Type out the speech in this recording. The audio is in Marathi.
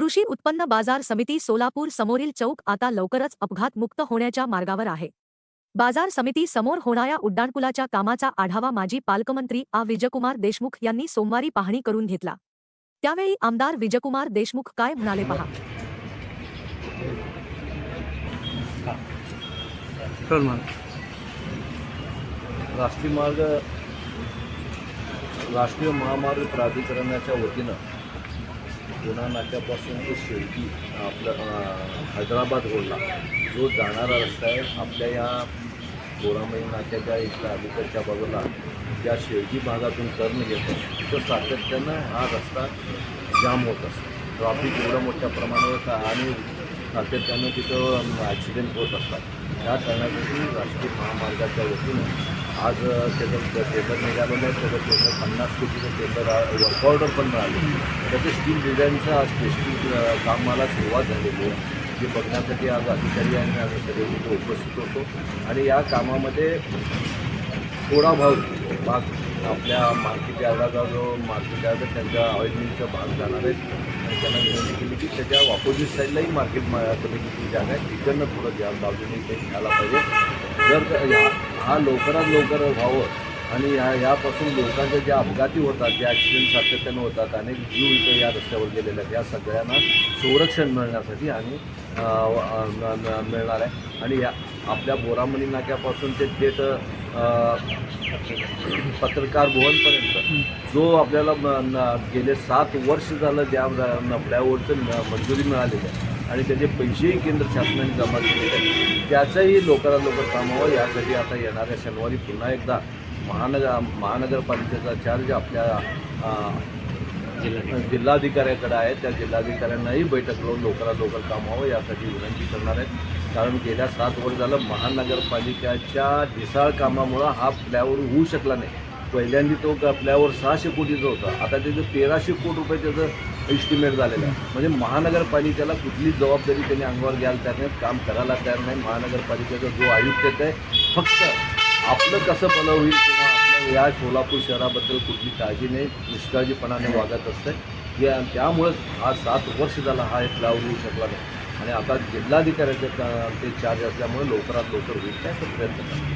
कृषी उत्पन्न बाजार समिती सोलापूर समोरील चौक आता लवकरच अपघातमुक्त होण्याच्या मार्गावर आहे. बाजार समिती समोर होणाऱ्या उड्डाणपुलाच्या कामाचा आढावा माजी पालकमंत्री आ. विजयकुमार देशमुख यांनी सोमवारी पाहणी करून घेतला. त्यावेळी आमदार विजयकुमार देशमुख काय म्हणाले पहा? राष्ट्रीय मार्ग राष्ट्रीय महामार्ग प्राधिकरणाच्या वतीनं पुणा नाक्यापासून तो शेवटी आपलं हैदराबाद रोडला जो जाणारा रस्ता आहे आपल्या या बोरामई नाक्याच्या इथल्या अलीकडच्या बाजूला ज्या शेवटी भागातून कर्ण घेतो तो सातत्यानं हा रस्ता जाम होत असतो. ट्रॉफिक एवढं मोठ्या प्रमाणावर होतं आणि सातत्यानं तिथं ॲक्सिडेंट होत असतात. त्या कारणासाठी राष्ट्रीय महामार्गाच्या वतीनं आज त्याचं टेंडर निघालेलं आहे. त्याचं टेंडर पन्नास कोटीचं टेंडर वर्क ऑर्डर पण मिळालं. त्याचं स्टील डिझाईनचं आज टेस्टिंग कामाला सुरुवात झालेली आहे. जे बघण्यासाठी आज अधिकारी आणि आम्ही सगळे उपस्थित होतो. आणि या कामामध्ये थोडा भाग भाग आपल्या मार्केट यार्डाचा जो मार्केट यार्ड आहे, त्यांच्या ऑइल भाग जाणार आहे. त्यांना विनंती केली की त्याच्या ऑपोजिट साईडलाही मार्केट कमिटीची जागा आहे तिकडनं थोडं द्या बाजूने ते घ्यायला पाहिजे. जर या- हा लवकरात लवकर व्हावं आणि या यापासून लोकांचे जे अपघाती होतात जे ॲक्सिडेंट सातत्यानं होतात अनेक जीव इथं या रस्त्यावर गेलेले आहेत. या सगळ्यांना संरक्षण मिळण्यासाठी आणि मिळणार आहे. आणि या आपल्या बोरामणी नाक्यापासून ते थेट पत्रकार भवनपर्यंत. जो आपल्याला न- गेले सात वर्ष झालं ज्या फ्लायओव्हरचं म- मंजुरी मिळालेली आहे आणि त्याचे पैसेही केंद्र शासनाने जमा केलेले आहेत. त्याचंही लवकरात लवकर कामावं यासाठी आता येणाऱ्या शनिवारी पुन्हा एकदा महानगर महानगरपालिकेचा चार्ज आपल्या जिल्हाधिकाऱ्याकडे आहे. त्या जिल्हाधिकाऱ्यांनाही बैठक लावून लवकरात लवकर कामावं यासाठी विनंती करणार आहेत. कारण गेल्या सात वर्ष झालं महानगरपालिकेच्या ढिसाळ कामामुळं हा फ्लायओव्हर होऊ शकला नाही. पहिल्यांदा तो फ्लायओव्हर सहाशे कोटीचा होता. आता त्याचं तेराशे कोटी रुपये त्याचं एस्टिमेट झालेलं आहे. म्हणजे महानगरपालिकेला कुठलीच जबाबदारी त्यांनी अंगावर घ्यायला तयार नाही काम करायला तयार नाही. महानगरपालिकेचा जो आयुक्त येत आहे फक्त आपलं कसं भलं होईल किंवा आपल्या या सोलापूर शहराबद्दल कुठली काळजी नाही निष्काळजीपणाने वागत असतं या त्यामुळंच हा सात वर्ष झाला हा एक लावून होऊ शकला नाही. आणि आता जिल्हाधिकाऱ्याचे ते चार्ज असल्यामुळे लवकरात लवकर होईल त्याचा प्रयत्न करतो